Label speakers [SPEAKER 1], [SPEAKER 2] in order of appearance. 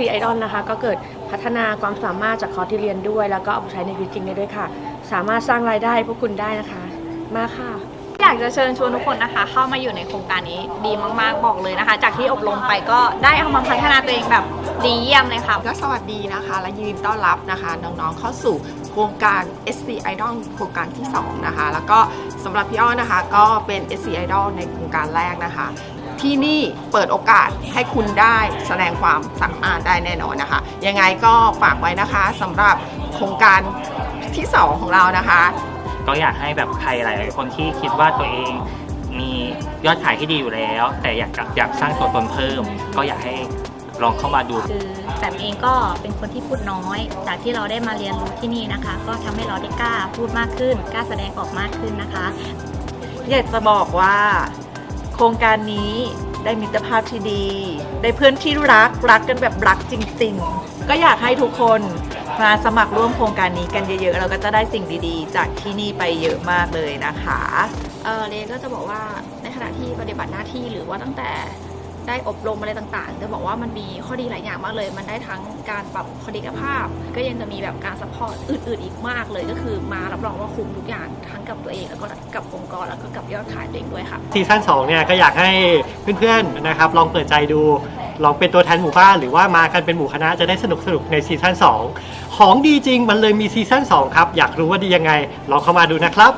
[SPEAKER 1] SC Idol นะคะ ก็เกิดพัฒนาความสามารถจากคอร์สที่เรียนด้วย แล้วก็เอาไปใช้ในชีวิตจริงได้ด้วยค่ะ สามารถสร้างรายได้ให้พวกคุณได้นะคะ มาค่ะ
[SPEAKER 2] อยากจะเชิญชวนทุกคนนะคะ เข้ามาอยู่ในโครงการนี้ดีมากๆบอกเลยนะคะ จากที่อบรมไปก็ได้เอามาพัฒนาตัวเองแบบดีเยี่ยมเลยค่ะ
[SPEAKER 3] ก็สวัสดีนะคะ และยินดีต้อนรับนะคะ น้องๆเข้าสู่โครงการ SC Idol โครงการที่ 2 นะคะ แล้วก็สำหรับพี่อ้อนะคะ ก็เป็น SC Idol ในโครงการแรกนะคะ ที่นี่เปิดโอกาสให้คุณได้แสดงความสามารถได้แน่นอนนะคะ ยังไงก็ฝากไว้นะคะสำหรับโครงการที่ 2 ของเรานะคะ
[SPEAKER 4] ก็อยากให้แบบใครหลายๆคนที่คิดว่าตัวเองมียอดขายที่ดีอยู่แล้ว แต่อยากจะอยากสร้างตัวตนเพิ่ม ก็อยากให้ลองเข้ามาดู
[SPEAKER 5] คือแปมเองก็เป็นคนที่พูดน้อย จากที่เราได้มาเรียนรู้ที่นี่นะคะ ก็ทำให้เราได้กล้าพูดมากขึ้น กล้าแสดงออกมากขึ้นนะคะ
[SPEAKER 6] อยากจะบอกว่าโครงการนี้ได้มิตรภาพที่ดี ได้เพื่อนที่รักรักกันแบบรักจริง ๆ ก็อยากให้ทุกคนมาสมัครร่วมโครงการนี้กันเยอะๆ เราก็จะได้สิ่งดีๆ จากที่นี่ไปเยอะมากเลยนะคะ
[SPEAKER 7] เออเลก็จะบอกว่าในขณะที่ปฏิบัติหน้าที่หรือว่าตั้งแต่ ได้อบรมอะไรต่างๆ จะบอกว่ามันมีข้อดีหลายอย่างมากเลย มันได้ทั้งการปรับคดิกภาพ ก็ยังจะมีแบบการซัพพอร์ตอื่นๆอีกมากเลย ก็คือมารับรองว่าคุ้มทุกอย่างทั้งกับตัวเองแล้วก็กับองค์กรแล้วก็กับยอดขายตัวเองด้วยค่ะ
[SPEAKER 8] ซีซั่น2เนี่ยก็อยากให้เพื่อนๆนะครับลองเปิดใจดูลองเป็นตัวแทนหมู่บ้านหรือว่ามากันเป็นหมู่คณะจะได้สนุกสนุกในซีซั่น2 ของดีจริงมันเลยมีซีซั่น2 ครับ อยากรู้ว่าดียังไงลองเข้ามาดูนะครับ